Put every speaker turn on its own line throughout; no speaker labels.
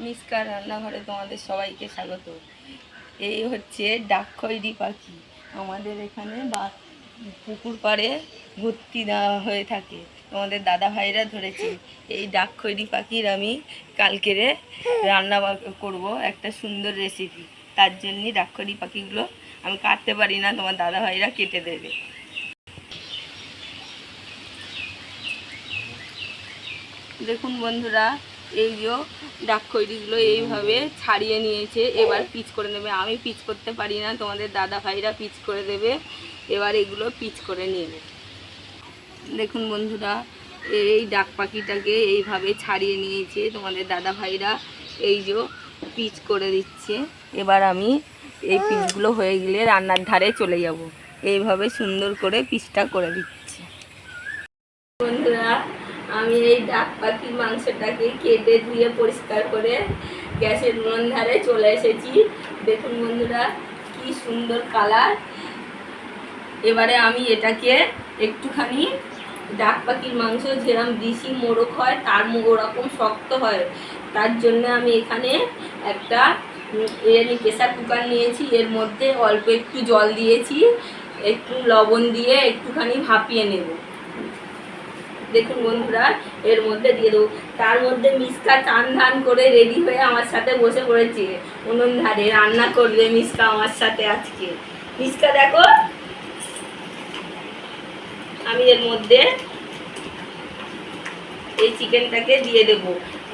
মিসকার রান্নাঘরে তোমাদের সবাইকে স্বাগত। এই হচ্ছে ডাক খৈরি পাখি। আমাদের এখানে বা পুকুর পাড়ে ভর্তি দেওয়া হয়ে থাকে। তোমাদের দাদা ভাইরা ধরেছে, এই ডাক খৈরি পাখির আমি কালকেরে রান্না করব একটা সুন্দর রেসিপি তার জন্যই ডাক খৈরি পাখিগুলো আমি কাটতে পারি না, তোমার দাদা ভাইরা কেটে দেবে। দেখুন বন্ধুরা এই যে ডাক খৈরিগুলো এইভাবে ছাড়িয়ে নিয়েছে। এবার পিচ করে নেবে। আমি পিচ করতে পারি না। তোমাদের দাদা ভাইরা পিচ করে দেবে। এবার এগুলো পিচ করে নেবে। দেখুন বন্ধুরা, এই ডাক পাখিটাকে এইভাবে ছাড়িয়ে নিয়েছে। তোমাদের দাদা ভাইরা এই যে পিচ করে দিচ্ছে। এবার আমি এই পিচগুলো হয়ে গেলে রান্নার ধারে চলে যাব। এইভাবে সুন্দর করে পিচটা করে দিচ্ছে। আমি এই ডাক পাখির মাংসটাকে কেটে ধুয়ে পরিষ্কার করে গ্যাসের উনুন ধারে চলে এসেছি। দেখুন বন্ধুরা, কি সুন্দর কালার। এবারে আমি এটাকে একটুখানি ডাক পাখির মাংস যেরকম দেশি মোরগ হয়, তার ওরকম শক্ত হয়। তার জন্য আমি এখানে একটা প্রেসার কুকার নিয়েছি। এর মধ্যে অল্প একটু জল দিয়েছি, একটু লবণ দিয়ে একটুখানি ভাপিয়ে নেব। দেখুন বন্ধুরা, এর মধ্যে দিয়ে দেবো। তার মধ্যে মিসকা চান ধান করে রেডি হয়ে আমার সাথে বসে পড়েছে। উনুন ধারে রান্না করবে মিসকা আমার সাথে আজকে। মিসকা, দেখো। আমি এর মধ্যে এই চিকেনটাকে দিয়ে দেব।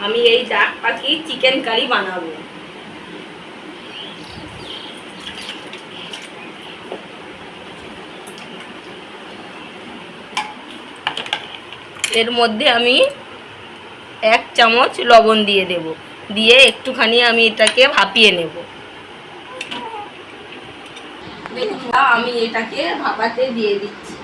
আমি এই ডাক পাখি চিকেন কারি বানাবো। এর মধ্যে আমি এক চামচ লবণ দিয়ে দেব। দিয়ে একটুখানি আমি এটাকে ভাপিয়ে নেব। আমি এটাকে ভাপাতে দিয়ে দিচ্ছি।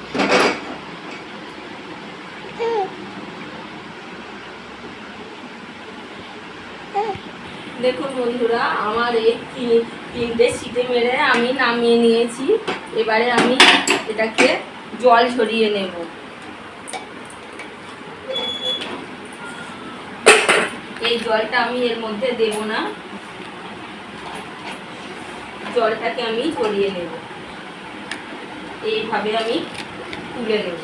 দেখুন বন্ধুরা, আমার এই তিন- তিনটে সিটে মেরে আমি নামিয়ে নিয়েছি। এবারে আমি এটাকে জল ঝরিয়ে নেব। এই জলটা আমি এর মধ্যে দেব না। জলটাকে আমি ছড়িয়ে নেব। এইভাবে আমি তুলে নেব।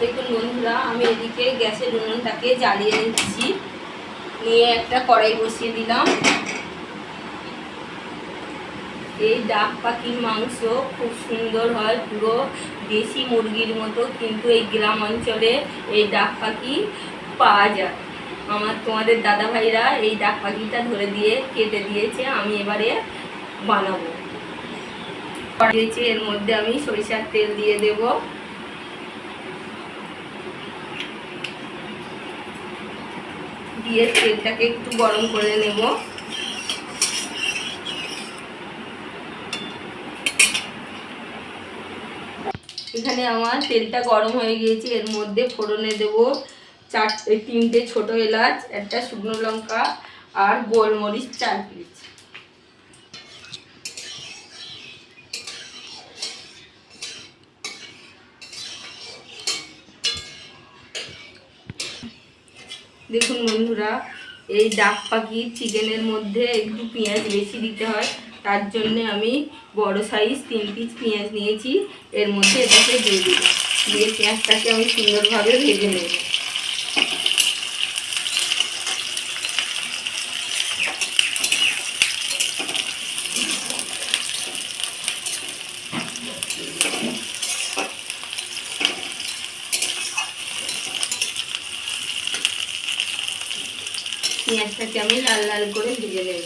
দেখুন বন্ধুরা, আমি এদিকে গ্যাসের উনুনটাকে জ্বালিয়ে নিচ্ছি নিয়ে একটা কড়াই বসিয়ে দিলাম। এই ডাক পাখির মাংস খুব সুন্দর হয় পুরো দেশি মুরগির মতো, কিন্তু এই গ্রাম অঞ্চলে এই ডাক পাখি পাওয়া যায়। আমার তোমাদের দাদা ভাইরা এই ডাক পাখিটা ধরে দিয়ে কেটে দিয়েছে, আমি এবারে বানাবো। দিয়েছি এর মধ্যে আমি সরিষার তেল দিয়ে দেব। দিয়ে তেলটাকে একটু গরম করে নেব। এখানে আমার তেলটা গরম হয়ে গিয়েছে, এর মধ্যে ফোড়নে দেব চারটে তিনটে ছোট এলাচ, একটা শুকনো লঙ্কা আর গোলমরিচ চার পিস। দেখুন বন্ধুরা, এই ডাক পাখি চিকেনের মধ্যে একটু পেঁয়াজ বেশি দিতে হয়। তার জন্য আমি বড় সাইজ তিন পিস পেঁয়াজ নিয়েছি। এর মধ্যে এটাকে দিয়ে দিব। দিয়ে পেঁয়াজটাকে আমি সুন্দরভাবে ভেজে নেব। পেঁয়াজটাকে আমি লাল লাল করে ভেজে নেব।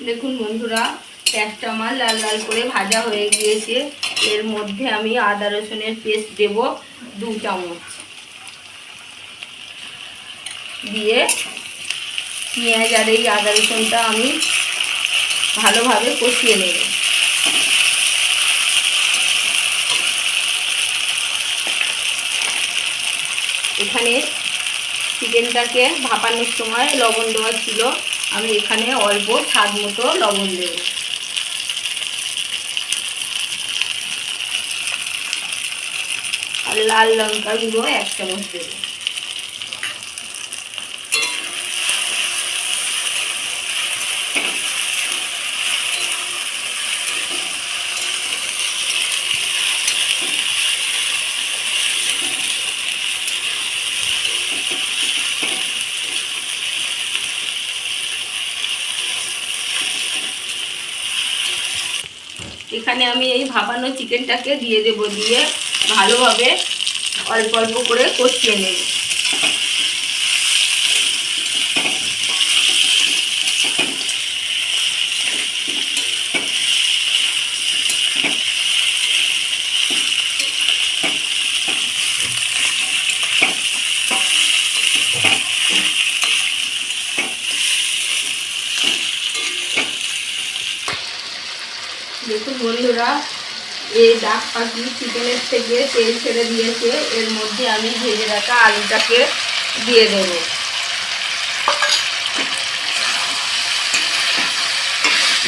দেখুন বন্ধুরা পেঁয়াজটা আমার লাল লাল করে ভাজা হয়ে গিয়েছে। এর মধ্যে আমি আদা রসুনের পেস্ট দেব, দু চামচ। দিয়ে পেঁয়াজ আর এই আদা রসুনটা আমি ভালোভাবে কষিয়ে নেব। এখানে চিকেনটাকে ভাপানোর সময় লবণ দেওয়া ছিল। আমি এখানে অল্প স্বাদ মতো লবণ দেব। আর লাল লঙ্কা গুঁড়ো এক চামচ দেবো। এখানে আমি এই ভাপানো চিকেনটাকে দিয়ে দেব দিয়ে ভালোভাবে অল্প অল্প করে কষিয়ে নেব দেখুন বন্ধুরা এই ডাক পাখি চিকেনের থেকে তেল ছেড়ে দিয়েছে। এর মধ্যে আমি ভেজে রাখা আলুটাকে দিয়ে দেব।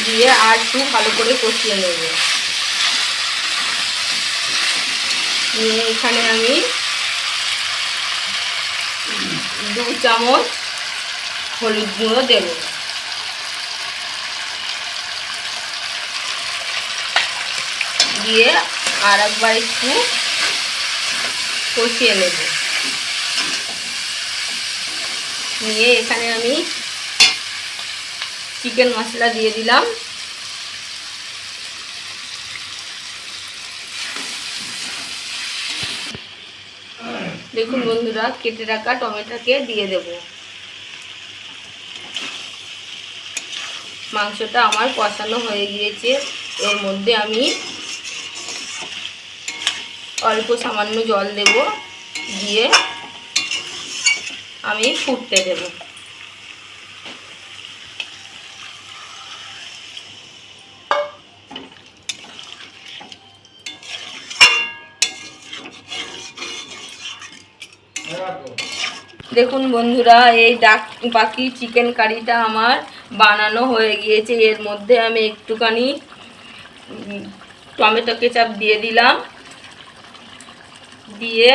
দিয়ে আর একটু ভালো করে কষিয়ে নেব। নিয়ে এখানে আমি দু চামচ হলুদ গুঁড়ো দেবো। দিয়ে আর একবার একটু কষিয়ে নেব। নিয়ে এখানে আমি চিকেন মশলা দিয়ে দিলাম। দেখুন বন্ধুরা, কেটে রাখা টমেটোকে দিয়ে দেব। মাংসটা আমার কষানো হয়ে গিয়েছে। এর মধ্যে আমি অল্প সামান্য জল দেব, দিয়ে আমি ফুটতে দেব। দেখুন বন্ধুরা, এই ডাক পাখি চিকেন কারিটা আমার বানানো হয়ে গিয়েছে। এর মধ্যে আমি একটুখানি টমেটো কেচাপ দিয়ে দিলাম। দিয়ে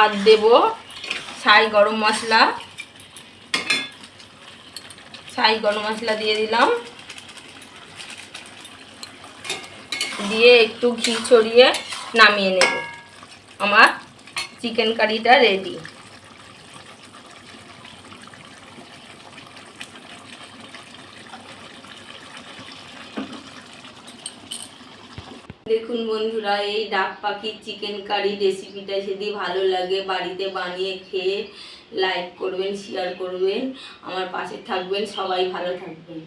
আর দেব ছাই গরম মশলা। ছাই গরম মশলা দিয়ে দিলাম। দিয়ে একটু ঘি ছড়িয়ে নামিয়ে নেব। আমার চিকেন কারিটা রেডি দেখুন বন্ধুরা, এই ডাক পাখির চিকেন কারি রেসিপিটা যদি ভালো লাগে বাড়িতে বানিয়ে খেয়ে লাইক করবেন শেয়ার করবেন, আমার পাশে থাকবেন, সবাই ভালো থাকবেন।